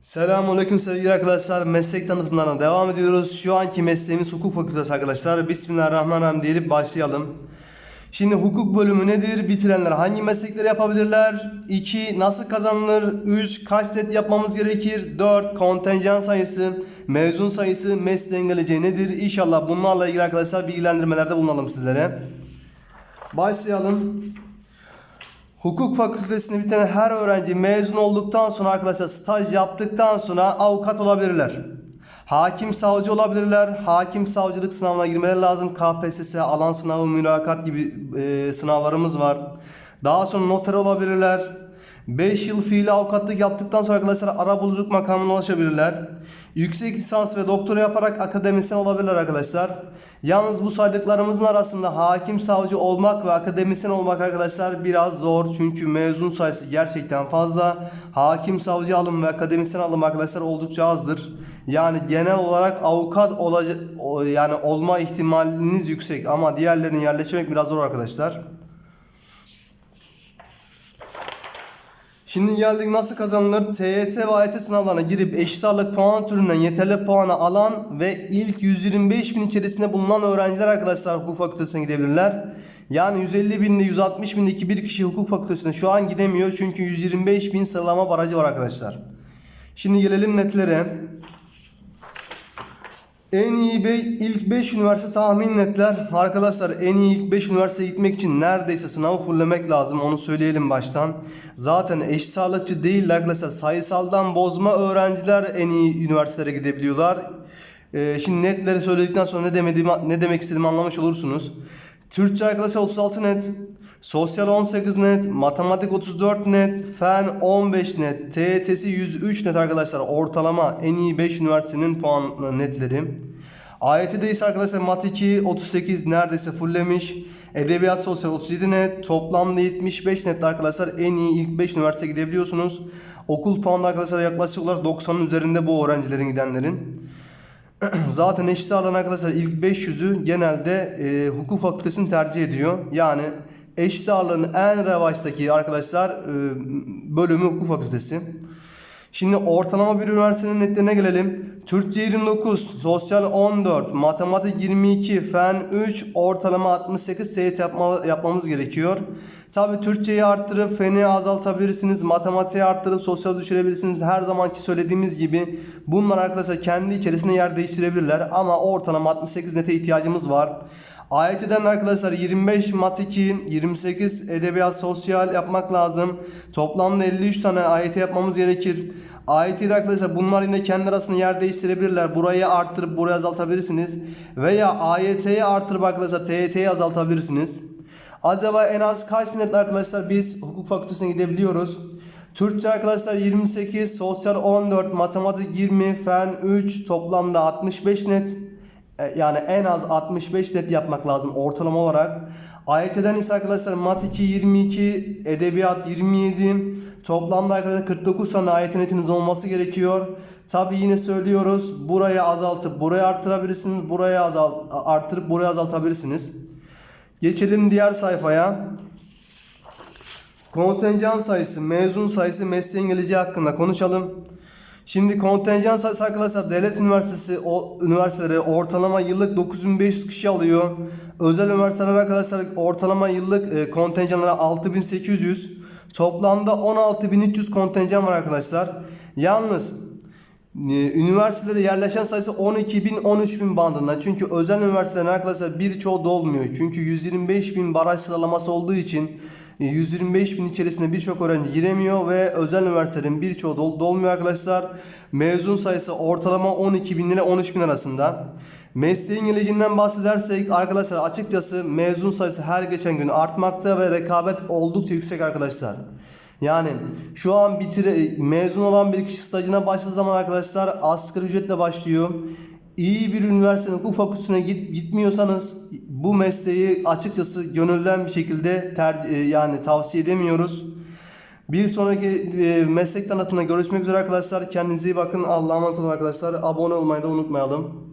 Selamünaleyküm sevgili arkadaşlar. Meslek tanıtımlarına devam ediyoruz. Şu anki mesleğimiz hukuk fakültesi arkadaşlar. Bismillahirrahmanirrahim diyelim başlayalım. Şimdi hukuk bölümü nedir? Bitirenler hangi meslekleri yapabilirler? 2. Nasıl kazanılır? 3. Kaç net yapmamız gerekir? 4. Kontenjan sayısı, mezun sayısı, mesleğin geleceği nedir? İnşallah bunlarla ilgili arkadaşlar bilgilendirmelerde bulunalım sizlere. Başlayalım. Hukuk fakültesini biten her öğrenci mezun olduktan sonra arkadaşlar staj yaptıktan sonra avukat olabilirler. Hakim savcı olabilirler. Hakim savcılık sınavına girmeleri lazım. KPSS, alan sınavı, mülakat gibi e, sınavlarımız var. Daha sonra noter olabilirler. 5 yıl fiili avukatlık yaptıktan sonra arkadaşlar arabuluculuk makamına ulaşabilirler. Yüksek lisans ve doktora yaparak akademisyen olabilirler arkadaşlar. Yalnız bu saydıklarımızın arasında hakim savcı olmak ve akademisyen olmak arkadaşlar biraz zor. Çünkü mezun sayısı gerçekten fazla. Hakim savcı alım ve akademisyen alım arkadaşlar oldukça azdır. Yani genel olarak avukat olacak yani olma ihtimaliniz yüksek ama diğerlerini yerleştirmek biraz zor arkadaşlar. Şimdi geldik nasıl kazanılır? TYT ve AYT sınavlarına girip eşit ağırlık puan türünden yeterli puanı alan ve ilk 125 bin içerisinde bulunan öğrenciler arkadaşlar hukuk fakültesine gidebilirler. Yani 150 binde 160 bindeki bir kişi hukuk fakültesine şu an gidemiyor çünkü 125 bin sıralama barajı var arkadaşlar. Şimdi gelelim netlere. En iyi be, ilk 5 üniversite tahmin netler. Arkadaşlar en iyi ilk 5 üniversiteye gitmek için neredeyse sınavı fulllemek lazım. Onu söyleyelim baştan. Zaten eşit ağırlıkçı değil arkadaşlar. Sayısaldan bozma öğrenciler en iyi üniversitelere gidebiliyorlar. Ee, şimdi netleri söyledikten sonra ne demediğimi, ne demek istediğimi anlamış olursunuz. Türkçe arkadaşlar 36 net. Sosyal 18 net, matematik 34 net, fen 15 net, TYT'si 103 net arkadaşlar. Ortalama en iyi 5 üniversitenin puan netleri. AYT'de ise arkadaşlar mat 2 38 neredeyse fulllemiş. Edebiyat sosyal 37 net, toplamda 75 net arkadaşlar. En iyi ilk 5 üniversite gidebiliyorsunuz. Okul puanı arkadaşlar yaklaşık olarak 90'ın üzerinde bu öğrencilerin gidenlerin. Zaten eşit ağırlığın arkadaşlar ilk 500'ü genelde e, hukuk fakültesini tercih ediyor. Yani eşit ağırlığın en revaçtaki arkadaşlar e, bölümü hukuk fakültesi. Şimdi ortalama bir üniversitenin netlerine gelelim. Türkçe 29, sosyal 14, matematik 22, fen 3, ortalama 68 TYT yapma, yapmamız gerekiyor. Tabi Türkçeyi arttırıp feni azaltabilirsiniz, matematiği arttırıp sosyal düşürebilirsiniz. Her zamanki söylediğimiz gibi bunlar arkadaşlar kendi içerisinde yer değiştirebilirler. Ama ortalama 68 nete ihtiyacımız var. AYT'den arkadaşlar 25 mat 2, 28 edebiyat sosyal yapmak lazım. Toplamda 53 tane AYT yapmamız gerekir. AYT'de arkadaşlar bunlar yine kendi arasında yer değiştirebilirler. Burayı arttırıp burayı azaltabilirsiniz. Veya AYT'yi arttırıp arkadaşlar TYT'yi azaltabilirsiniz. Acaba en az kaç net arkadaşlar biz hukuk fakültesine gidebiliyoruz? Türkçe arkadaşlar 28, sosyal 14, matematik 20, fen 3, toplamda 65 net. E, Yani en az 65 net yapmak lazım ortalama olarak. AYT'den ise arkadaşlar mat 2 22, edebiyat 27, toplamda arkadaşlar 49 tane AYT netiniz olması gerekiyor. Tabi yine söylüyoruz burayı azaltıp burayı arttırabilirsiniz, burayı azalt arttırıp burayı azaltabilirsiniz. Geçelim diğer sayfaya. Kontenjan sayısı, mezun sayısı, mesleğin geleceği hakkında konuşalım. Şimdi kontenjan sayısı arkadaşlar devlet üniversitesi o, üniversiteleri ortalama yıllık 9500 kişi alıyor. Özel üniversiteler arkadaşlar ortalama yıllık e, kontenjanları 6800. Toplamda 16300 kontenjan var arkadaşlar. Yalnız üniversitelere yerleşen sayısı 12.000 13.000 bandında. Çünkü özel üniversitelerin arkadaşlar birçoğu dolmuyor. Çünkü 125.000 baraj sıralaması olduğu için 125 bin içerisinde birçok öğrenci giremiyor ve özel üniversitelerin birçoğu dol dolmuyor arkadaşlar. Mezun sayısı ortalama 12 bin ile 13 bin arasında. Mesleğin geleceğinden bahsedersek arkadaşlar açıkçası mezun sayısı her geçen gün artmakta ve rekabet oldukça yüksek arkadaşlar. Yani şu an bitire, mezun olan bir kişi stajına başladığı zaman arkadaşlar asgari ücretle başlıyor. İyi bir üniversitenin hukuk fakültesine git, gitmiyorsanız bu mesleği açıkçası gönülden bir şekilde ter, e, yani tavsiye edemiyoruz. Bir sonraki e, meslek tanıtımında görüşmek üzere arkadaşlar. Kendinize iyi bakın. Allah'a emanet olun arkadaşlar. Abone olmayı da unutmayalım.